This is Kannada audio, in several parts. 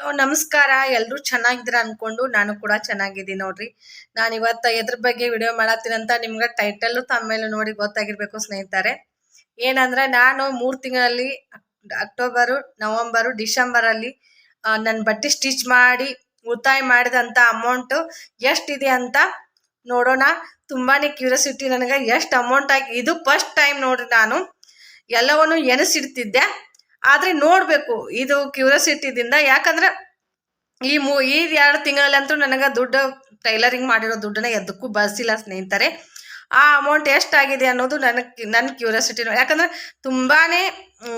ನಮಸ್ಕಾರ. ಎಲ್ಲರೂ ಚೆನ್ನಾಗಿದ್ದೀರ ಅನ್ಕೊಂಡು ನಾನು ಕೂಡ ಚೆನ್ನಾಗಿದ್ದೀನಿ ನೋಡ್ರಿ. ನಾನು ಇವತ್ತು ಎದ್ರ ಬಗ್ಗೆ ವಿಡಿಯೋ ಮಾಡತ್ತೀನಂತ ನಿಮ್ಗೆ ಟೈಟಲ್ಲು ತಮ್ಮೇಲೆ ನೋಡಿ ಗೊತ್ತಾಗಿರ್ಬೇಕು ಸ್ನೇಹಿತರೆ. ಏನಂದ್ರೆ ನಾನು ಮೂರು ತಿಂಗಳಲ್ಲಿ ಅಕ್ಟೋಬರು ಡಿಸೆಂಬರ್ ಅಲ್ಲಿ ನನ್ನ ಬಟ್ಟೆ ಸ್ಟಿಚ್ ಮಾಡಿ, ಉಳಿತಾಯ ಮಾಡಿದಂಥ ಅಮೌಂಟು ಎಷ್ಟಿದೆ ಅಂತ ನೋಡೋಣ. ತುಂಬಾನೇ ಕ್ಯೂರಿಯಾಸಿಟಿ ನನಗೆ ಎಷ್ಟು ಅಮೌಂಟ್ ಆಗಿ, ಇದು ಫಸ್ಟ್ ಟೈಮ್ ನೋಡ್ರಿ ನಾನು. ಎಲ್ಲವನ್ನು ಎನಿಸಿಡ್ತಿದ್ದೆ ಆದ್ರೆ ನೋಡ್ಬೇಕು ಇದು ಕ್ಯೂರಿಯಾಸಿಟಿದಿಂದ ಯಾಕಂದ್ರೆ ಈ ಮೂ, ಈ ಎರಡು ತಿಂಗಳಲ್ಲಂತೂ ನನಗೆ ದುಡ್ಡು ಟೈಲರಿಂಗ್ ಮಾಡಿರೋ ದುಡ್ಡನ್ನ ಎದಕ್ಕೂ ಬಳಸಿಲ್ಲ ಸ್ನೇಹಿತರೆ. ಆ ಅಮೌಂಟ್ ಎಷ್ಟಾಗಿದೆ ಅನ್ನೋದು ನನಗೆ ನನ್ನ ಕ್ಯೂರಿಯಾಸಿಟಿ ಯಾಕಂದ್ರೆ ತುಂಬಾನೇ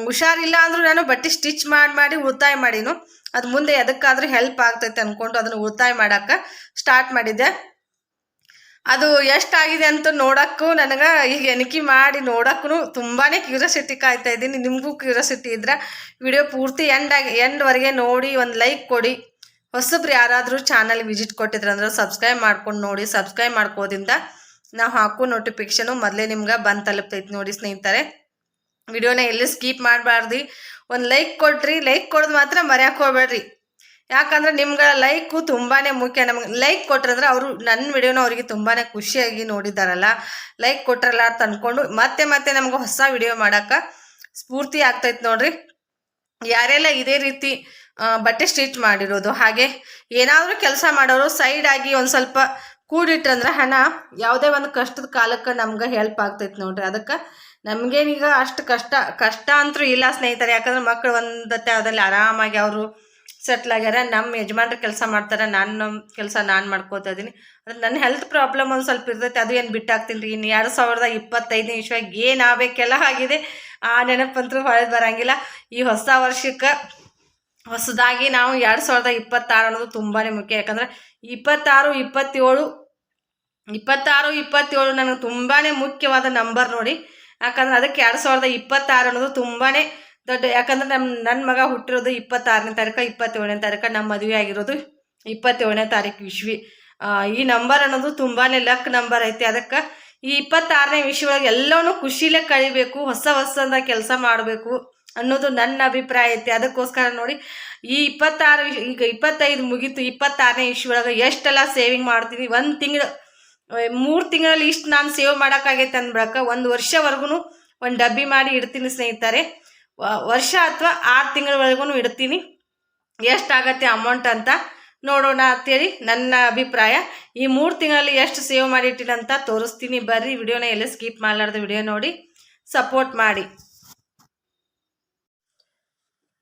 ಹುಷಾರಿಲ್ಲ ಅಂದ್ರೂ ನಾನು ಬಟ್ಟೆ ಸ್ಟಿಚ್ ಮಾಡಿ ಮಾಡಿ ಉಳಿತಾಯ ಮಾಡಿನು. ಅದು ಮುಂದೆ ಎದಕ್ಕಾದ್ರೂ ಹೆಲ್ಪ್ ಆಗ್ತೈತೆ ಅನ್ಕೊಂಡು ಅದನ್ನು ಉಳಿತಾಯ ಮಾಡಕ್ಕೆ ಸ್ಟಾರ್ಟ್ ಮಾಡಿದ್ದೆ. ಅದು ಎಷ್ಟಾಗಿದೆ ಅಂತ ನೋಡೋಕ್ಕೂ ನನಗೆ ಈಗ ಎಣಿಕೆ ಮಾಡಿ ನೋಡೋಕ್ಕೂ ತುಂಬಾನೇ ಕ್ಯೂರಿಯಾಸಿಟಿ ಕಾಯ್ತಾ ಇದ್ದೀನಿ. ನಿಮಗೂ ಕ್ಯೂರಿಯಾಸಿಟಿ ಇದ್ದರೆ ವಿಡಿಯೋ ಪೂರ್ತಿ ಎಂಡ್ ಆಗಿ ಎಂಡ್ವರೆಗೆ ನೋಡಿ, ಒಂದು ಲೈಕ್ ಕೊಡಿ. ಹೊಸಬ್ರು ಯಾರಾದರೂ ಚಾನಲ್ ವಿಸಿಟ್ ಕೊಟ್ಟಿದ್ರಂದ್ರೆ ಸಬ್ಸ್ಕ್ರೈಬ್ ಮಾಡ್ಕೊಂಡು ನೋಡಿ ಸಬ್ಸ್ಕ್ರೈಬ್ ಮಾಡ್ಕೋದಿಂದ ನಾವು ಹಾಕೋ ನೋಟಿಫಿಕೇಶನು ಮೊದಲೇ ನಿಮ್ಗೆ ಬಂದು ತಲುಪ್ತೈತಿ ನೋಡಿ ಸ್ನೇಹಿತರೆ. ವಿಡಿಯೋನ ಎಲ್ಲೂ ಸ್ಕಿಪ್ ಮಾಡಬಾರ್ದು. ಒಂದು ಲೈಕ್ ಕೊಡ್ರಿ ಲೈಕ್ ಕೊಡೋದು ಮಾತ್ರ ಮರ್ಯಾಕೆ ಹೋಗ್ಬೇಡ್ರಿ. ಯಾಕಂದ್ರೆ ನಿಮ್ಗಳ ಲೈಕು ತುಂಬಾನೇ ಮುಖ್ಯ. ನಮ್ಗೆ ಲೈಕ್ ಕೊಟ್ರಂದ್ರೆ ಅವರು ನನ್ನ ವಿಡಿಯೋನ ಅವರಿಗೆ ತುಂಬಾನೇ ಖುಷಿಯಾಗಿ ನೋಡಿದಾರಲ್ಲ. ಲೈಕ್ ಕೊಟ್ರಲ್ಲ ಅಂತ ಅನ್ಕೊಂಡು ಮತ್ತೆ ಮತ್ತೆ ನಮ್ಗೆ ಹೊಸ ವಿಡಿಯೋ ಮಾಡಕ್ಕೆ ಸ್ಫೂರ್ತಿ ಆಗ್ತೈತೆ ನೋಡ್ರಿ. ಯಾರೆಲ್ಲ ಇದೇ ರೀತಿ ಬಟ್ಟೆ ಸ್ಟಿಚ್ ಮಾಡಿರೋದು, ಹಾಗೆ ಏನಾದರೂ ಕೆಲಸ ಮಾಡೋರು ಸೈಡ್ ಆಗಿ ಒಂದು ಸ್ವಲ್ಪ ಕೂಡಿಟ್ರಂದ್ರೆ ಹಣ ಯಾವುದೇ ಒಂದು ಕಷ್ಟದ ಕಾಲಕ್ಕೆ ನಮ್ಗೆ ಹೆಲ್ಪ್ ಆಗ್ತೈತೆ ನೋಡ್ರಿ. ಅದಕ್ಕೆ ನಮಗೇನೀಗ ಅಷ್ಟು ಕಷ್ಟ ಕಷ್ಟ ಅಂತೂ ಇಲ್ಲ ಸ್ನೇಹಿತರೆ. ಯಾಕಂದ್ರೆ ಮಕ್ಕಳು ಒಂದತ್ತೆ ಅದ್ರಲ್ಲಿ ಆರಾಮಾಗಿ ಅವರು ಸೆಟ್ಲ್ ಆಗ್ಯಾರ ನಮ್ಮ ಯಜಮಾನ್ರು ಕೆಲಸ ಮಾಡ್ತಾರೆ, ನಾನು ನಮ್ಮ ಕೆಲಸ ನಾನು ಮಾಡ್ಕೋತಾ ಇದೀನಿ. ಅಂದ್ರೆ ನನ್ನ ಹೆಲ್ತ್ ಪ್ರಾಬ್ಲಮ್ ಒಂದು ಸ್ವಲ್ಪ ಇರ್ತೈತೆ, ಅದು ಏನು ಬಿಟ್ಟಾಗ್ತೀನಿ ರೀ ಇನ್ನು ಎರಡು ಸಾವಿರದ ಇಪ್ಪತ್ತೈದನೇ ಇಶ್ವಾಗಿ ಏನು ಆಗಬೇಕೆಲ್ಲ ಆಗಿದೆ. ಆ ನೆನಪಂತರೂ ಹೊಳೆದು ಬರಂಗಿಲ್ಲ. ಈ ಹೊಸ ವರ್ಷಕ್ಕೆ ಹೊಸದಾಗಿ ನಾವು ಎರಡು ಸಾವಿರದ ಇಪ್ಪತ್ತಾರು ಅನ್ನೋದು ತುಂಬಾ ಮುಖ್ಯ. ಯಾಕಂದ್ರೆ ಇಪ್ಪತ್ತಾರು, ಇಪ್ಪತ್ತೇಳು ಇಪ್ಪತ್ತಾರು, ಇಪ್ಪತ್ತೇಳು ನನಗೆ ತುಂಬಾ ಮುಖ್ಯವಾದ ನಂಬರ್ ನೋಡಿ. ಯಾಕಂದ್ರೆ ಅದಕ್ಕೆ ಎರಡು ಸಾವಿರದ ಇಪ್ಪತ್ತಾರು ಅನ್ನೋದು ತುಂಬಾ ದೊಡ್ಡ ಯಾಕಂದ್ರೆ ನಮ್ಮ ನನ್ನ ಮಗ ಹುಟ್ಟಿರೋದು ಇಪ್ಪತ್ತಾರನೇ ತಾರೀಕು, ಇಪ್ಪತ್ತೇಳನೇ ತಾರೀಕು ನಮ್ಮ ಮದುವೆ ಆಗಿರೋದು ಇಪ್ಪತ್ತೇಳನೇ ತಾರೀಕು ವಿಶ್ವಿ. ಈ ನಂಬರ್ ಅನ್ನೋದು ತುಂಬಾ ಲಕ್ ನಂಬರ್ ಐತಿ. ಅದಕ್ಕೆ ಈ ಇಪ್ಪತ್ತಾರನೇ ವಿಶ್ವ ಒಳಗೆ ಎಲ್ಲವೂ ಖುಷಿಲೇ ಕಳಿಬೇಕು, ಹೊಸ ಹೊಸದ ಕೆಲಸ ಮಾಡಬೇಕು ಅನ್ನೋದು ನನ್ನ ಅಭಿಪ್ರಾಯ ಐತಿ. ಅದಕ್ಕೋಸ್ಕರ ನೋಡಿ, ಈ ಇಪ್ಪತ್ತಾರು ಈಗ ಇಪ್ಪತ್ತೈದು ಮುಗೀತು, ಇಪ್ಪತ್ತಾರನೇ ವಿಶ್ವ ಒಳಗೆ ಎಷ್ಟೆಲ್ಲ ಸೇವಿಂಗ್ ಮಾಡ್ತೀನಿ. ಒಂದು ತಿಂಗಳು ಮೂರು ತಿಂಗಳಲ್ಲಿ ಇಷ್ಟು ನಾನು ಸೇವ್ ಮಾಡೋಕ್ಕಾಗೈತೆ ಅಂದ್ಬಿಡಕ್ಕೆ. ಒಂದು ವರ್ಷವರೆಗೂ ಒಂದು ಡಬ್ಬಿ ಮಾಡಿ ಇಡ್ತೀನಿ ಸ್ನೇಹಿತರೆ. ವರ್ಷ ಅಥವಾ ಆರು ತಿಂಗಳವರೆಗೂ ಇಡ್ತೀನಿ. ಎಷ್ಟಾಗತ್ತೆ ಅಮೌಂಟ್ ಅಂತ ನೋಡೋಣ ಅಂತೇಳಿ ನನ್ನ ಅಭಿಪ್ರಾಯ. ಈ ಮೂರು ತಿಂಗಳಲ್ಲಿ ಎಷ್ಟು ಸೇವ್ ಮಾಡಿ ಇಟ್ಟಿನಿ ಅಂತ ತೋರಿಸ್ತೀನಿ. ಬರ್ರಿ, ವಿಡಿಯೋನ ಎಲ್ಲ ಸ್ಕಿಪ್ ಮಾಡಲಾರ್ದು ವಿಡಿಯೋ ನೋಡಿ. ಸಪೋರ್ಟ್ ಮಾಡಿ.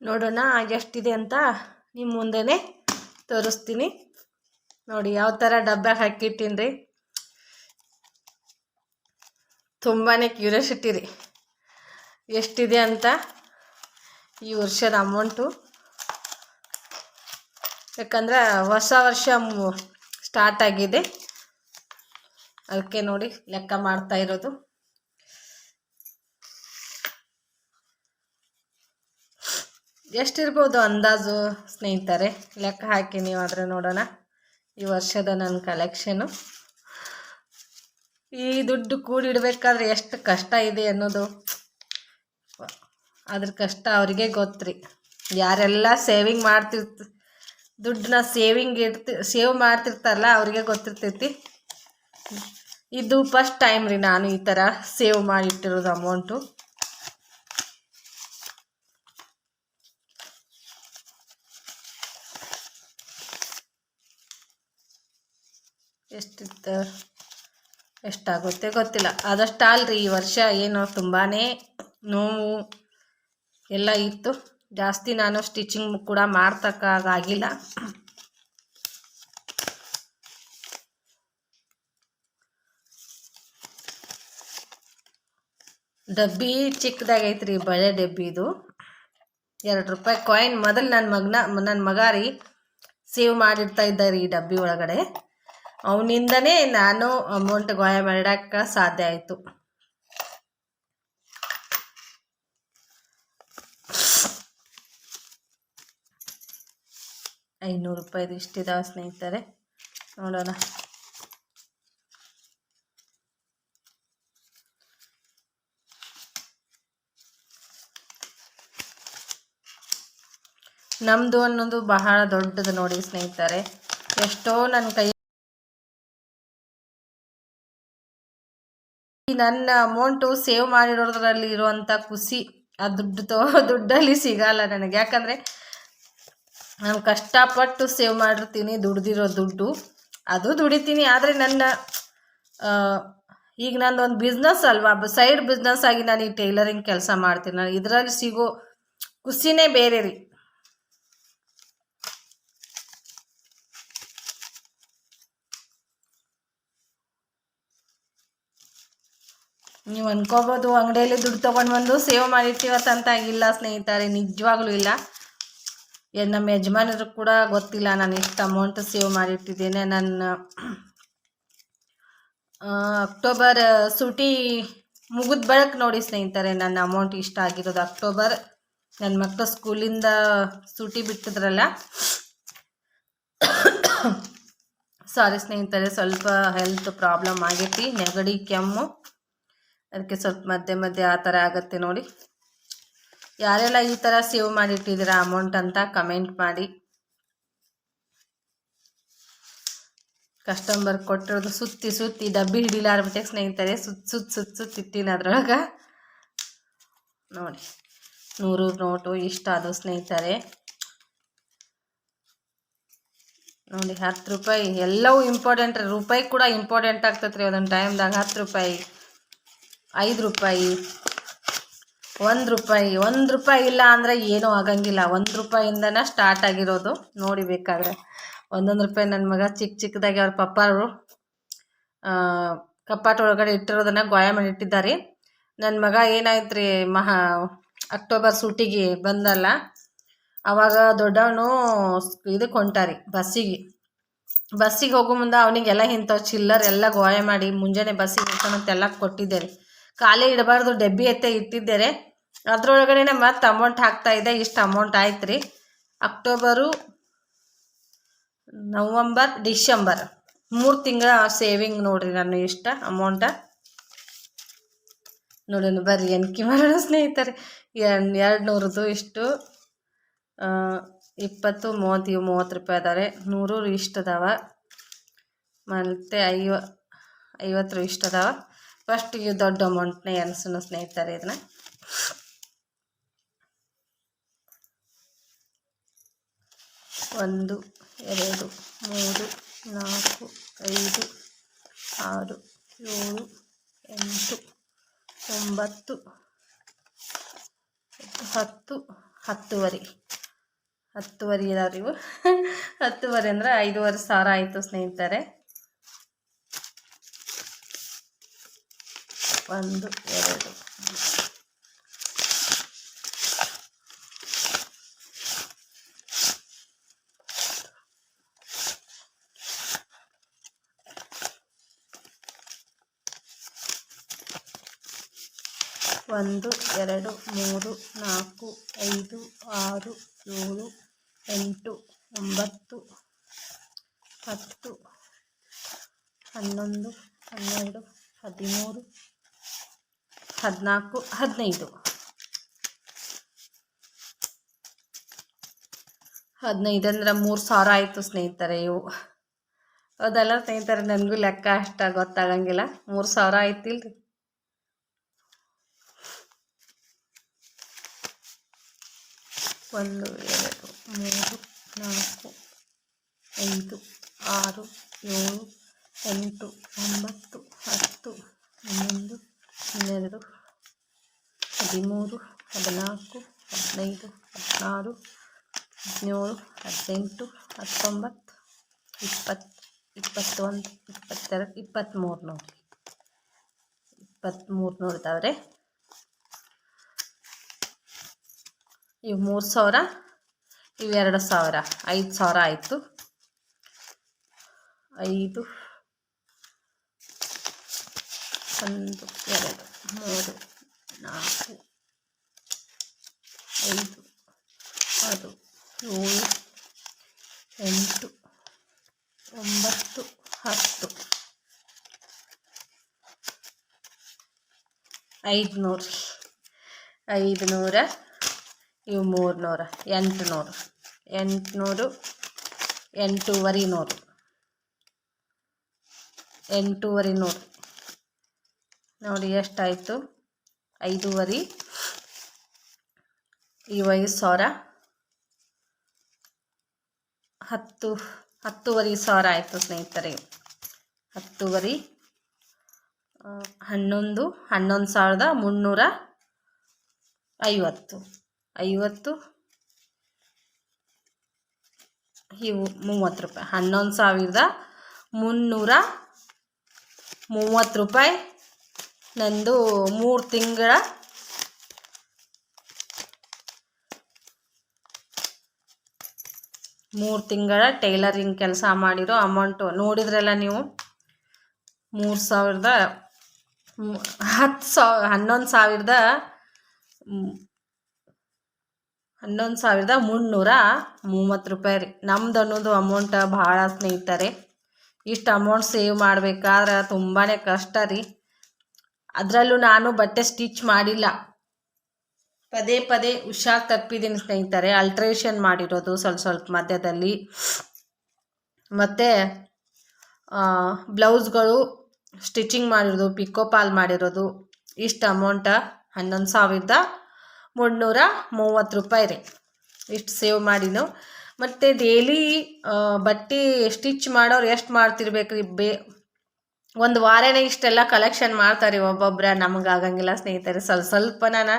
ನೋಡೋಣ ಎಷ್ಟಿದೆ ಅಂತ ನಿಮ್ಮ ಮುಂದೆನೇ ತೋರಿಸ್ತೀನಿ. ನೋಡಿ, ಯಾವ ಥರ ಡಬ್ಬ ಹಾಕಿಟ್ಟಿನಿ ರೀ ತುಂಬಾ ಕ್ಯೂರಿಯಾಸಿಟಿ ರೀ. ಎಷ್ಟಿದೆ ಅಂತ ಈ ವರ್ಷದ ಅಮೌಂಟು ಯಾಕಂದರೆ ಹೊಸ ವರ್ಷ ಸ್ಟಾರ್ಟ್ ಆಗಿದೆ. ಅದಕ್ಕೆ ನೋಡಿ ಲೆಕ್ಕ ಮಾಡ್ತಾ ಇರೋದು. ಎಷ್ಟಿರ್ಬೋದು ಅಂದಾಜು ಸ್ನೇಹಿತರೆ? ಲೆಕ್ಕ ಹಾಕಿ ನೀವು ಆದರೆ ನೋಡೋಣ. ಈ ವರ್ಷದ ನನ್ನ ಕಲೆಕ್ಷನು ಈ ದುಡ್ಡು ಕೂಡಿಡಬೇಕಾದ್ರೆ ಎಷ್ಟು ಕಷ್ಟ ಇದೆ ಅನ್ನೋದು. ಅದ್ರ ಕಷ್ಟ ಅವರಿಗೆ ಗೊತ್ತ್ರಿ. ಯಾರೆಲ್ಲ ಸೇವಿಂಗ್ ಮಾಡ್ತಿರ್ತ, ದುಡ್ಡನ್ನ ಸೇವಿಂಗ್ ಇಡ್ತಿ ಸೇವ್ ಮಾಡ್ತಿರ್ತಾರಲ್ಲ ಅವ್ರಿಗೆ ಗೊತ್ತಿರ್ತೈತಿ. ಇದು ಫಸ್ಟ್ ಟೈಮ್ ರೀ ನಾನು ಈ ಥರ ಸೇವ್ ಮಾಡಿಟ್ಟಿರೋದು ಅಮೌಂಟು ಎಷ್ಟಿತ್ತು, ಎಷ್ಟಾಗುತ್ತೆ ಗೊತ್ತಿಲ್ಲ. ಆದಷ್ಟು ಅಲ್ರಿ ಈ ವರ್ಷ ಏನು ತುಂಬಾ ನೋವು ಎಲ್ಲ ಇತ್ತು. ಜಾಸ್ತಿ ನಾನು ಸ್ಟಿಚಿಂಗ್ ಕೂಡ ಮಾಡ್ತಕ್ಕಾಗಿಲ್ಲ ಡಬ್ಬಿ ಚಿಕ್ಕದಾಗೈತ್ರಿ ಬಳೆ ಡಬ್ಬಿ ಇದು. ಎರಡು ರೂಪಾಯಿ ಕಾಯಿನ್ ಮೊದಲು ನನ್ನ ಮಗನ ನನ್ನ ಮಗ ರೀ ಸೇವ್ ಮಾಡಿಡ್ತಾ ಇದ್ದ ರೀ ಈ ಡಬ್ಬಿ ಒಳಗಡೆ. ಅವನಿಂದನೇ ನಾನು ಅಮೌಂಟ್ ಗಾಯ ಮಾಡಕ್ಕೆ ಸಾಧ್ಯ ಆಯಿತು. ಐನೂರು ರೂಪಾಯಿದು ಇಷ್ಟಿದಾವೆ ಸ್ನೇಹಿತರೆ. ನೋಡೋಣ. ನಮ್ಮದು ಅನ್ನೋದು ಬಹಳ ದೊಡ್ಡದು ನೋಡಿ ಸ್ನೇಹಿತರೆ. ಎಷ್ಟೋ ನನ್ನ ಕೈ ನನ್ನ ಅಮೌಂಟು ಸೇವ್ ಮಾಡಿರೋದ್ರಲ್ಲಿ ಇರುವಂಥ ಖುಷಿ. ಆ ದುಡ್ಡು ತೋ ದುಡ್ಡಲ್ಲಿ ಸಿಗಲ್ಲ ನನಗೆ. ಯಾಕಂದರೆ ನಾನು ಕಷ್ಟಪಟ್ಟು ಸೇವ್ ಮಾಡಿರ್ತೀನಿ, ದುಡ್ದಿರೋ ದುಡ್ಡು. ಅದು ದುಡಿತೀನಿ, ಆದರೆ ನನ್ನ ಈಗ ಒಂದು ಬಿಸ್ನೆಸ್ ಅಲ್ವಾ ಸೈಡ್ ಬಿಸ್ನೆಸ್ ಆಗಿ ನಾನು ಈ ಟೈಲರಿಂಗ್ ಕೆಲಸ ಮಾಡ್ತೀನಿ. ನಾನು ಇದರಲ್ಲಿ ಸಿಗೋ ಖುಷಿನೇ ಬೇರೆ ರೀ. ನೀವು ಅನ್ಕೋಬೋದು, ಅಂಗಡಿಯಲ್ಲಿ ದುಡ್ಡು ತೊಗೊಂಡು ಬಂದು ಸೇವ್ ಮಾಡಿರ್ತೀವತ್ತಂತ ಇಲ್ಲ ಸ್ನೇಹಿತರೆ, ನಿಜವಾಗ್ಲೂ ಇಲ್ಲ. ನಮ್ಮ ಯಜಮಾನರು ಕೂಡ ಗೊತ್ತಿಲ್ಲ. ನಾನು ಎಷ್ಟು ಅಮೌಂಟ್ ಸೇವ್ ಮಾಡಿಟ್ಟಿದ್ದೇನೆ. ನನ್ನ ಅಕ್ಟೋಬರ್ ಸೂಟಿ ಮುಗಿದ ಬಳಕ ನೋಡಿ ಸ್ನೇಹಿತರೆ, ನನ್ನ ಅಮೌಂಟ್ ಇಷ್ಟ ಆಗಿರೋದು ಅಕ್ಟೋಬರ್ ನನ್ನ ಮಕ್ಕಳು ಸ್ಕೂಲಿಂದ ಸೂಟಿ ಬಿಟ್ಟಿದ್ರಲ್ಲ. ಸಾರಿ ಸ್ನೇಹಿತರೆ, ಸ್ವಲ್ಪ ಹೆಲ್ತ್ ಪ್ರಾಬ್ಲಮ್ ಆಗೈತಿ. ನೆಗಡಿ, ಕೆಮ್ಮು. ಅದಕ್ಕೆ ಸ್ವಲ್ಪ ಮಧ್ಯೆ ಮಧ್ಯೆ ಆ ಥರ ಆಗುತ್ತೆ ನೋಡಿ. ಯಾರೆಲ್ಲ ಈ ಥರ ಸೇವ್ ಮಾಡಿಟ್ಟಿದ್ದೀರಾ ಅಮೌಂಟ್ ಅಂತ ಕಮೆಂಟ್ ಮಾಡಿ. ಕಸ್ಟಮರ್ ಕೊಟ್ಟಿರೋದು ಸುತ್ತಿ ಸುತ್ತಿ ಡಬ್ಬಿ ಹಿಡಿಲಾರ್ಬಿಟ್ಟೆ ಸ್ನೇಹಿತರೆ ಸುತ್ತ ಸುತ್ತ ಸುತ್ತ ಸುತ್ತ ಇಟ್ಟಿನ ಅದ್ರೊಳಗೆ. ನೋಡಿ, ನೂರು ನೋಟು ಇಷ್ಟ ಅದು ಸ್ನೇಹಿತರೆ. ನೋಡಿ, ಹತ್ತು ರೂಪಾಯಿ ಎಲ್ಲವೂ ಇಂಪಾರ್ಟೆಂಟ್ ರೂಪಾಯಿ ಕೂಡ ಇಂಪಾರ್ಟೆಂಟ್ ಆಗ್ತೈತೆ ರೀ ಒಂದೊಂದು ಟೈಮ್ದಾಗ ಹತ್ತು ರೂಪಾಯಿ, ಐದು ರೂಪಾಯಿ. ಒಂದು ರೂಪಾಯಿ ಒಂದು ರೂಪಾಯಿ ಇಲ್ಲ ಅಂದರೆ ಏನೂ ಆಗಂಗಿಲ್ಲ. ಒಂದು ರೂಪಾಯಿಂದನೇ ಸ್ಟಾರ್ಟ್ ಆಗಿರೋದು. ನೋಡಿ ಬೇಕಾದ್ರೆ. ಒಂದೊಂದು ರೂಪಾಯಿ ನನ್ನ ಮಗ ಚಿಕ್ಕ ಚಿಕ್ಕದಾಗಿ ಅವ್ರ ಪಪ್ಪಾರು ಕಪಾಟ ಒಳಗಡೆ ಇಟ್ಟಿರೋದನ್ನ ಗಾಯ ಮಾಡಿ ಇಟ್ಟಿದ್ದಾರೆ. ನನ್ನ ಮಗ ಏನಾಯ್ತು ರೀ ಮಹಾ, ಅಕ್ಟೋಬರ್ ಸೂಟಿಗೆ ಬಂದಲ್ಲ, ಅವಾಗ ದೊಡ್ಡವನು ಇದಕ್ಕೆ ಹೊಂಟಾರಿ, ಬಸ್ಸಿಗೆ. ಬಸ್ಸಿಗೆ ಹೋಗೋ ಮುಂದೆ ಅವನಿಗೆಲ್ಲ ಇಂಥವು ಚಿಲ್ಲರ್ ಎಲ್ಲ ಗೋಯ ಮಾಡಿ, ಮುಂಜಾನೆ ಬಸ್ಸಿಗೆ ಹೋಗ್ತಾನಂತೆಲ್ಲ ಕೊಟ್ಟಿದ್ದೆ ರೀ ಖಾಲಿ ಇಡಬಾರ್ದು, ಡಬ್ಬಿ ಎತ್ತೆ ಇಟ್ಟಿದ್ದಾರೆ ಅದರೊಳಗಡೆ ಮತ್ತೆ ಅಮೌಂಟ್ ಹಾಕ್ತಾ ಇದೆ, ಇಷ್ಟು ಅಮೌಂಟ್ ಆಯ್ತು ರೀ ಅಕ್ಟೋಬರು, ನವಂಬರ್, ಡಿಸೆಂಬರ್. ಮೂರು ತಿಂಗಳ ಸೇವಿಂಗ್ ನೋಡ್ರಿ ನಾನು ಇಷ್ಟ ಅಮೌಂಟ ನೋಡೋಣ ಬರ್ರಿ ಎನ್ಕಿ ಮಾಡೋಣ ಸ್ನೇಹಿತರೆ ಎರಡು ನೂರದು ಇಷ್ಟು. ಇಪ್ಪತ್ತು, ಮೂವತ್ತು, ಇವು ಮೂವತ್ತು ರೂಪಾಯಿ ಅದಾವೆ. ನೂರು ಇಷ್ಟು ಮತ್ತು ಐವ ಐವತ್ತು ಇಷ್ಟು ಫಸ್ಟ್ ಇದು ದೊಡ್ಡ ಅಮೌಂಟ್ನೇ ಎನ್ಸೋಣ ಸ್ನೇಹಿತರೆ ಇದನ್ನ. ಒಂದು, ಎರಡು, ಮೂರು, ನಾಲ್ಕು, ಐದು, ಆರು, ಏಳು, ಎಂಟು, ಒಂಬತ್ತು, ಹತ್ತು, ಹತ್ತುವರೆ. ಹತ್ತುವರೆ ಇದಾವ್ರಿ ಇವು. ಹತ್ತುವರೆ ಅಂದರೆ ಐದೂವರೆ ಸಾವಿರ ಆಯಿತು ಸ್ನೇಹಿತರೆ. ಒಂದು ಎರಡು ಒಂದು ಎರಡು ಮೂರು ನಾಲ್ಕು ಐದು ಆರು ಏಳು ಎಂಟು ಒಂಬತ್ತು ಹತ್ತು ಹನ್ನೊಂದು ಹನ್ನೆರಡು ಹದಿಮೂರು ಹದಿನಾಲ್ಕು, ಹದಿನೈದು. ಹದಿನೈದು ಅಂದ್ರೆ ಮೂರು ಸಾವಿರ ಆಯಿತು ಸ್ನೇಹಿತರೆ ಇವು. ಹೌದಲ್ಲ ಸ್ನೇಹಿತರೆ ನನಗೂ ಲೆಕ್ಕ ಅಷ್ಟ ಗೊತ್ತಾಗಂಗಿಲ್ಲ. ಮೂರು ಸಾವಿರ ಆಯ್ತಿಲ್ರಿ. ಒಂದು, ಎರಡು, ಮೂರು, ನಾಲ್ಕು, ಐದು, ಆರು, ಏಳು, ಎಂಟು, ಒಂಬತ್ತು, ಹತ್ತು, ಹನ್ನೊಂದು ಹನ್ನೆರಡು, ಹದಿಮೂರು, ಹದಿನಾಲ್ಕು, ಹದಿನೈದು, ಹದಿನಾರು, ಹದಿನೇಳು, ಹದಿನೆಂಟು, ಹತ್ತೊಂಬತ್ತು ಇಪ್ಪತ್ತು ಇಪ್ಪತ್ತೊಂದು, ಇಪ್ಪತ್ತೆರಡು, ಇಪ್ಪತ್ತ್ಮೂರು ನೋಡಿ. ಇಪ್ಪತ್ತ್ಮೂರು ನೋಡಿದವ್ರೆ ಇವು ಮೂರು ಸಾವಿರ ಇವೆರಡು ಸಾವಿರ, ಐದು ಸಾವಿರ ಆಯಿತು. ಐದು ಒಂದು ಎರಡು ಮೂರು ನಾಲ್ಕು ಐದು ಆರು ಏಳು ಎಂಟು ಒಂಬತ್ತು ಹತ್ತು ಐದುನೂರು ಐದುನೂರ ಇವು ಮೂರುನೂರ ಎಂಟುನೂರು ಎಂಟುನೂರು ಎಂಟೂವರೆ ನೂರು ಎಂಟೂವರೆ ನೂರು ನೋಡಿ ಎಷ್ಟಾಯಿತು? ಐದೂವರೆ. ಈ ಸಾವಿರ. ಹತ್ತು, ಹತ್ತುವರೆ ಸಾವಿರ ಆಯಿತು ಸ್ನೇಹಿತರೆ. ಹತ್ತುವರೆ ಹನ್ನೊಂದು ಹನ್ನೊಂದು ಸಾವಿರದ ಮುನ್ನೂರ ಐವತ್ತು. ಐವತ್ತು, ಇವು ಮೂವತ್ತು ರೂಪಾಯಿ. ಹನ್ನೊಂದು ಸಾವಿರದ ಮುನ್ನೂರ ಮೂವತ್ತು ರೂಪಾಯಿ. ನಂದು ಮೂರು ತಿಂಗಳ ಮೂರು ತಿಂಗಳ ಟೈಲರಿಂಗ್ ಕೆಲಸ ಮಾಡಿರೋ ಅಮೌಂಟು. ನೋಡಿದ್ರಲ್ಲ ನೀವು? ಮೂರು ಸಾವಿರದ ಹತ್ತು ಸಾವಿರ ಹನ್ನೊಂದು ಸಾವಿರದ ಹನ್ನೊಂದು ಸಾವಿರದ ಮುನ್ನೂರ ಮೂವತ್ತು ರೂಪಾಯಿ ರೀ. ನಮ್ದು ಅನ್ನೋದು ಅಮೌಂಟ್ ಭಾಳ ಸ್ನೇಹಿತರೆ. ಇಷ್ಟು ಅಮೌಂಟ್ ಸೇವ್ ಮಾಡಬೇಕಾದ್ರೆ ತುಂಬಾ ಕಷ್ಟ ರೀ. ಅದರಲ್ಲೂ ನಾನು ಬಟ್ಟೆ ಸ್ಟಿಚ್ ಮಾಡಿಲ್ಲ. ಪದೇ ಪದೇ ಹುಷಾರ್ ತಪ್ಪಿದ್ದೀನಿ ಸ್ನೇಹಿತರೆ. ಅಲ್ಟ್ರೇಷನ್ ಮಾಡಿರೋದು ಸ್ವಲ್ಪ ಸ್ವಲ್ಪ ಮಧ್ಯದಲ್ಲಿ. ಮತ್ತು ಬ್ಲೌಸ್ಗಳು ಸ್ಟಿಚಿಂಗ್ ಮಾಡಿರೋದು ಪಿಕೋ ಪಾಲ್ ಮಾಡಿರೋದು. ಇಷ್ಟು ಅಮೌಂಟ ಹನ್ನೊಂದು ಸಾವಿರದ ಮುನ್ನೂರ ಮೂವತ್ತು ರೂಪಾಯಿ ರೀ. ಇಷ್ಟು ಸೇವ್ ಮಾಡಿನು. ಮತ್ತು ಡೈಲಿ ಬಟ್ಟೆ ಸ್ಟಿಚ್ ಮಾಡೋರು ಎಷ್ಟು ಮಾಡ್ತಿರ್ಬೇಕು ರೀ ಬೇ ಒಂದು ವಾರನೇ ಇಷ್ಟೆಲ್ಲ ಕಲೆಕ್ಷನ್ ಮಾಡ್ತಾರೆ ಒಬ್ಬೊಬ್ಬರ ನಮಗೆ ಆಗಂಗಿಲ್ಲ ಸ್ನೇಹಿತರೆ, ಸ್ವಲ್ಪ ಸ್ವಲ್ಪ ನಾನು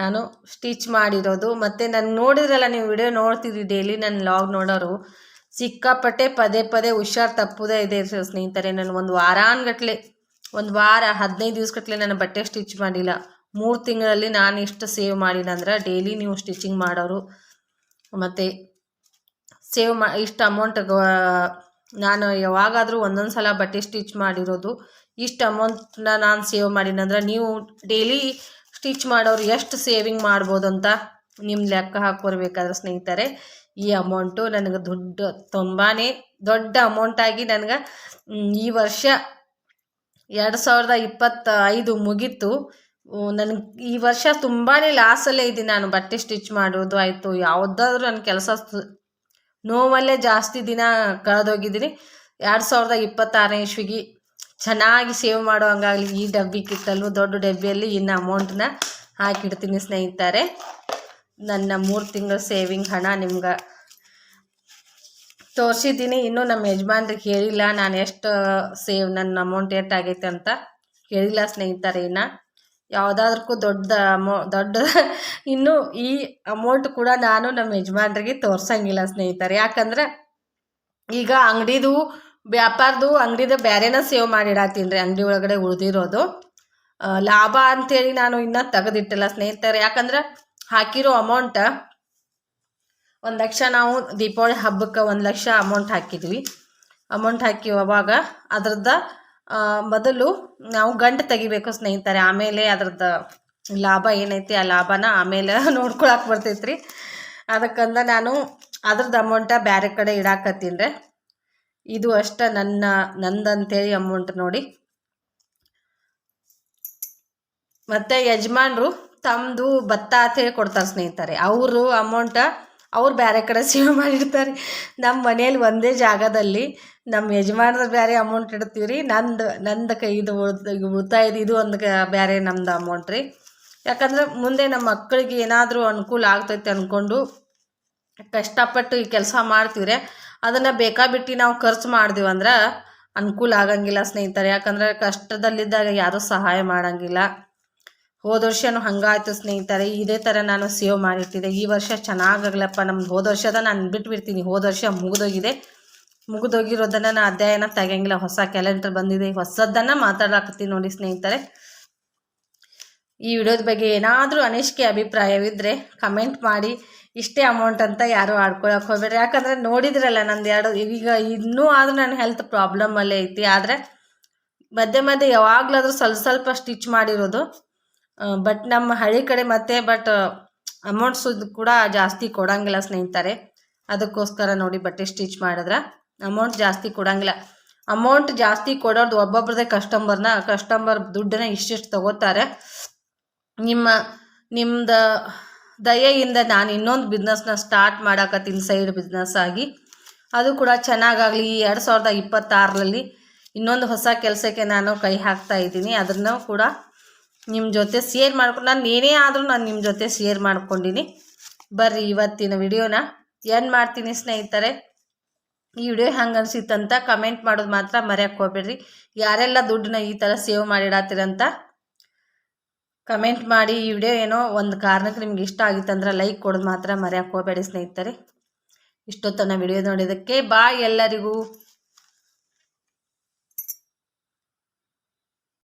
ನಾನು ಸ್ಟಿಚ್ ಮಾಡಿರೋದು. ಮತ್ತು ನಾನು ನೋಡಿದ್ರಲ್ಲ, ನೀವು ವಿಡಿಯೋ ನೋಡ್ತೀರಿ ಡೈಲಿ ನನ್ನ ಲಾಗ್ ನೋಡೋರು. ಸಿಕ್ಕಾಪಟ್ಟೆ ಪದೇ ಪದೇ ಹುಷಾರು ತಪ್ಪುದೇ ಇದೆ ಸ್ನೇಹಿತರೆ. ನಾನು ಒಂದು ವಾರಾನ್ಗಟ್ಲೆ, ಒಂದು ವಾರ, ಹದಿನೈದು ದಿವ್ಸಗಟ್ಲೆ ನಾನು ಬಟ್ಟೆ ಸ್ಟಿಚ್ ಮಾಡಿಲ್ಲ. ಮೂರು ತಿಂಗಳಲ್ಲಿ ನಾನು ಇಷ್ಟು ಸೇವ್ ಮಾಡಿಲ್ಲ ಅಂದ್ರೆ ಡೈಲಿ ನೀವು ಸ್ಟಿಚಿಂಗ್ ಮಾಡೋರು. ಮತ್ತು ಸೇವ್ ಮಾ, ಇಷ್ಟು ಅಮೌಂಟ್ ನಾನು ಯಾವಾಗಾದರೂ ಒಂದೊಂದು ಸಲ ಬಟ್ಟೆ ಸ್ಟಿಚ್ ಮಾಡಿರೋದು, ಇಷ್ಟು ಅಮೌಂಟ್ನ ನಾನು ಸೇವ್ ಮಾಡಿನಂದ್ರೆ ನೀವು ಡೈಲಿ ಸ್ಟಿಚ್ ಮಾಡೋರು ಎಷ್ಟು ಸೇವಿಂಗ್ ಮಾಡ್ಬೋದು ಅಂತ ನಿಮ್ಮ ಲೆಕ್ಕ ಹಾಕೋರ್ಬೇಕಾದ್ರೆ ಸ್ನೇಹಿತರೆ, ಈ ಅಮೌಂಟು ನನಗೆ ದುಡ್ಡು ತುಂಬಾ ದೊಡ್ಡ ಅಮೌಂಟಾಗಿ ನನಗೆ ಈ ವರ್ಷ ಎರಡು ಸಾವಿರದ ಇಪ್ಪತ್ತ ಐದು ಮುಗೀತು ನನಗೆ ಈ ವರ್ಷ ತುಂಬಾ ಲಾಸಲ್ಲೇ ಇದ್ದೀನಿ ನಾನು ಬಟ್ಟೆ ಸ್ಟಿಚ್ ಮಾಡೋದು. ಆಯಿತು, ಯಾವುದಾದ್ರೂ ನನ್ನ ಕೆಲಸ ನೋವಲ್ಲೇ ಜಾಸ್ತಿ ದಿನ ಕಳೆದೋಗಿದ್ದೀನಿ ಎರಡು ಸಾವಿರದ ಇಪ್ಪತ್ತಾರನೇ ಇಸ್ವಿಗೆ ಚೆನ್ನಾಗಿ ಸೇವ್ ಮಾಡೋ ಹಂಗಾಗಲಿ ಈ ಡಬ್ಬಿ ಕಿತ್ತಲ್ಲೂ ದೊಡ್ಡ ಡಬ್ಬಿಯಲ್ಲಿ ಇನ್ನು ಅಮೌಂಟನ್ನ ಹಾಕಿಡ್ತೀನಿ ಸ್ನೇಹಿತರೆ. ನನ್ನ ಮೂರು ತಿಂಗಳ ಸೇವಿಂಗ್ ಹಣ ನಿಮ್ಗೆ ತೋರಿಸಿದ್ದೀನಿ. ಇನ್ನೂ ನಮ್ಮ ಯಜಮಾನ್ರಿಗೆ ಹೇಳಿಲ್ಲ ನಾನು ಎಷ್ಟು ಸೇವ್, ನನ್ನ ಅಮೌಂಟ್ ಎಷ್ಟಾಗೈತೆ ಅಂತ ಕೇಳಿಲ್ಲ ಸ್ನೇಹಿತರೆ ಇನ್ನು. ಯಾವುದಾದ್ರಕ್ಕೂ ದೊಡ್ಡ ಅಮೌ, ದೊಡ್ಡ ಇನ್ನು ಈ ಅಮೌಂಟ್ ಕೂಡ ನಾನು ನಮ್ಮ ಯಜಮಾನ್ರಿಗೆ ತೋರ್ಸಂಗಿಲ್ಲ ಸ್ನೇಹಿತರೆ. ಯಾಕಂದ್ರೆ ಈಗ ಅಂಗಡಿದು ವ್ಯಾಪಾರದು ಅಂಗಡಿದು ಬೇರೆನ ಸೇವ್ ಮಾಡಿಡಾತೀನಿ ಅಂಗಡಿ ಒಳಗಡೆ ಉಳಿದಿರೋದು. ಲಾಭ ಅಂತೇಳಿ ನಾನು ಇನ್ನ ತೆಗೆದಿಟ್ಟಿಲ್ಲ ಸ್ನೇಹಿತರೆ. ಯಾಕಂದ್ರೆ ಹಾಕಿರೋ ಅಮೌಂಟ ಒಂದು ಲಕ್ಷ ನಾವು ದೀಪಾವಳಿ ಹಬ್ಬಕ್ಕೆ ಒಂದು ಲಕ್ಷ ಅಮೌಂಟ್ ಹಾಕಿದ್ವಿ. ಅಮೌಂಟ್ ಹಾಕಿ ಅವಾಗ ಅದ್ರದ್ದು ಮೊದಲು ನಾವು ಗಂಟು ತೆಗಿಬೇಕು ಸ್ನೇಹಿತರೆ, ಆಮೇಲೆ ಅದ್ರದ್ದು ಲಾಭ ಏನೈತಿ ಆ ಲಾಭನ ಆಮೇಲೆ ನೋಡ್ಕೊಳಕ್ಕೆ ಬರ್ತೈತ್ರಿ. ಅದಕ್ಕಂದ ನಾನು ಅದ್ರದ್ದು ಅಮೌಂಟ ಬೇರೆ ಕಡೆ ಇಡಾಕತ್ತೀನ್ರೆ ಇದು ಅಷ್ಟ ನನ್ನ, ನಂದಂತೇಳಿ ಅಮೌಂಟ್ ನೋಡಿ. ಮತ್ತು ಯಜಮಾನ್ರು ತಮ್ಮದು ಭತ್ತ ಅಂತೇಳಿ ಕೊಡ್ತಾರೆ ಸ್ನೇಹಿತರೆ. ಅವರು ಅಮೌಂಟ ಅವ್ರು ಬೇರೆ ಕಡೆ ಸೇವ್ ಮಾಡಿರ್ತಾರೆ. ನಮ್ಮ ಮನೇಲಿ ಒಂದೇ ಜಾಗದಲ್ಲಿ ನಮ್ಮ ಯಜಮಾನ್ರದ್ದು ಬೇರೆ ಅಮೌಂಟ್ ಇಡ್ತೀವಿ ರೀ ನಂದು ನಂದು ಕೈದು ಉಳಿತಾಯದ ಇದು ಒಂದು ಕ- ಬೇರೆ ನಮ್ದು ಅಮೌಂಟ್ ರೀ. ಯಾಕಂದ್ರೆ ಮುಂದೆ ನಮ್ಮ ಮಕ್ಕಳಿಗೆ ಏನಾದರೂ ಅನುಕೂಲ ಆಗ್ತೈತೆ ಅಂದ್ಕೊಂಡು ಕಷ್ಟಪಟ್ಟು ಈ ಕೆಲಸ ಮಾಡ್ತೀವ್ರೆ, ಅದನ್ನು ಬೇಕಾಬಿಟ್ಟು ನಾವು ಖರ್ಚು ಮಾಡ್ದೀವಿ ಅಂದ್ರೆ ಅನುಕೂಲ ಆಗಂಗಿಲ್ಲ ಸ್ನೇಹಿತರೆ. ಯಾಕಂದ್ರೆ ಕಷ್ಟದಲ್ಲಿದ್ದಾಗ ಯಾರೂ ಸಹಾಯ ಮಾಡಂಗಿಲ್ಲ. ಹೋದ ವರ್ಷನೂ ಹಂಗಾಯ್ತು ಸ್ನೇಹಿತರೆ, ಇದೇ ಥರ ನಾನು ಸೇವ್ ಮಾಡಿಟ್ಟಿದ್ದೆ. ಈ ವರ್ಷ ಚೆನ್ನಾಗಾಗಲಪ್ಪ ನಮ್ದು ಹೋದ ವರ್ಷದ ನಾನು ಬಿಟ್ಬಿಡ್ತೀನಿ. ಹೋದ ವರ್ಷ ಮುಗಿದೋಗಿದೆ. ಮುಗಿದೋಗಿರೋದನ್ನು ನಾನು ಅಧ್ಯಯನ ತೆಗಿಯಂಗಿಲ್ಲ. ಹೊಸ ಕ್ಯಾಲೆಂಡರ್ ಬಂದಿದೆ. ಹೊಸದನ್ನು ಮಾತಾಡಾಕತ್ತೀನಿ ನೋಡಿ ಸ್ನೇಹಿತರೆ. ಈ ವಿಡಿಯೋದ ಬಗ್ಗೆ ಏನಾದರೂ ಅನಿಷ್ಕೆ ಅಭಿಪ್ರಾಯವಿದ್ದರೆ ಕಮೆಂಟ್ ಮಾಡಿ. ಇಷ್ಟೇ ಅಮೌಂಟ್ ಅಂತ ಯಾರು ಆಡ್ಕೊಳಕ್ಕೆ ಹೋಗ್ಬೇಡ್ರಿ. ಯಾಕಂದರೆ ನೋಡಿದ್ರಲ್ಲ ನಂದು ಎರಡು ಈಗ ಇನ್ನೂ ಆದರೂ ನನ್ನ ಹೆಲ್ತ್ ಪ್ರಾಬ್ಲಮಲ್ಲೇ ಐತಿ. ಆದರೆ ಮಧ್ಯೆ ಮಧ್ಯೆ ಯಾವಾಗಲಾದರೂ ಸ್ವಲ್ಪ ಸ್ವಲ್ಪ ಸ್ಟಿಚ್ ಮಾಡಿರೋದು. ಬಟ್ ನಮ್ಮ ಹಳ್ಳಿ ಕಡೆ ಮತ್ತೆ ಬಟ್ ಅಮೌಂಟ್ಸ್ ಕೂಡ ಜಾಸ್ತಿ ಕೊಡಂಗಿಲ್ಲ ಸ್ನೇಹಿತರೆ. ಅದಕ್ಕೋಸ್ಕರ ನೋಡಿ ಬಟ್ಟೆ ಸ್ಟಿಚ್ ಮಾಡಿದ್ರೆ ಅಮೌಂಟ್ ಜಾಸ್ತಿ ಕೊಡಂಗಿಲ್ಲ. ಅಮೌಂಟ್ ಜಾಸ್ತಿ ಕೊಡೋದು ಒಬ್ಬೊಬ್ರದೇ ಕಸ್ಟಮರ್ನ ಕಸ್ಟಮರ್ ದುಡ್ಡನ್ನ ಇಷ್ಟಿಷ್ಟು ತಗೋತಾರೆ. ನಿಮ್ಮ, ನಿಮ್ದು ದಯೆಯಿಂದ ನಾನು ಇನ್ನೊಂದು ಬಿಸ್ನೆಸ್ನ ಸ್ಟಾರ್ಟ್ ಮಾಡಾಕತ್ತೀನಿ ಸೈಡ್ ಬಿಸ್ನೆಸ್ ಆಗಿ. ಅದು ಕೂಡ ಚೆನ್ನಾಗಾಗಲಿ. ಎರಡು ಸಾವಿರದ ಇಪ್ಪತ್ತಾರರಲ್ಲಿ ಇನ್ನೊಂದು ಹೊಸ ಕೆಲಸಕ್ಕೆ ನಾನು ಕೈ ಹಾಕ್ತಾ ಇದ್ದೀನಿ. ಅದನ್ನು ಕೂಡ ನಿಮ್ಮ ಜೊತೆ ಶೇರ್ ಮಾಡ್ಕೊಂಡು ನಾನು ಏನೇ ಆದರೂ ನಾನು ನಿಮ್ಮ ಜೊತೆ ಶೇರ್ ಮಾಡ್ಕೊಂಡಿನಿ. ಬರ್ರಿ ಇವತ್ತಿನ ವಿಡಿಯೋನ. ಏನು ಮಾಡ್ತೀನಿ ಸ್ನೇಹಿತರೆ? ಈ ವಿಡಿಯೋ ಹೆಂಗೆ ಅನಿಸಿತ್ತಂತ ಕಮೆಂಟ್ ಮಾಡೋದು ಮಾತ್ರ ಮರೆಯಕ್ಕೆ ಹೋಗ್ಬೇಡ್ರಿ. ಯಾರೆಲ್ಲ ದುಡ್ಡನ್ನ ಈ ಥರ ಸೇವ್ ಮಾಡಿಡತ್ತೀರಂತ ಕಮೆಂಟ್ ಮಾಡಿ ಈ ವಿಡಿಯೋ ಏನೋ ಒಂದು ಕಾರಣಕ್ಕೆ ನಿಮ್ಗೆ ಇಷ್ಟ ಆಗಿತ್ತಂದ್ರೆ ಲೈಕ್ ಕೊಡೋದು ಮಾತ್ರ ಮರೆಯಕ್ಕೆ ಹೋಗಬೇಡಿ ಸ್ನೇಹಿತರೆ. ಇಷ್ಟೊತ್ತನ ವಿಡಿಯೋ ನೋಡಿದ್ದಕ್ಕೆ ಬಾಯ್ ಎಲ್ಲರಿಗೂ.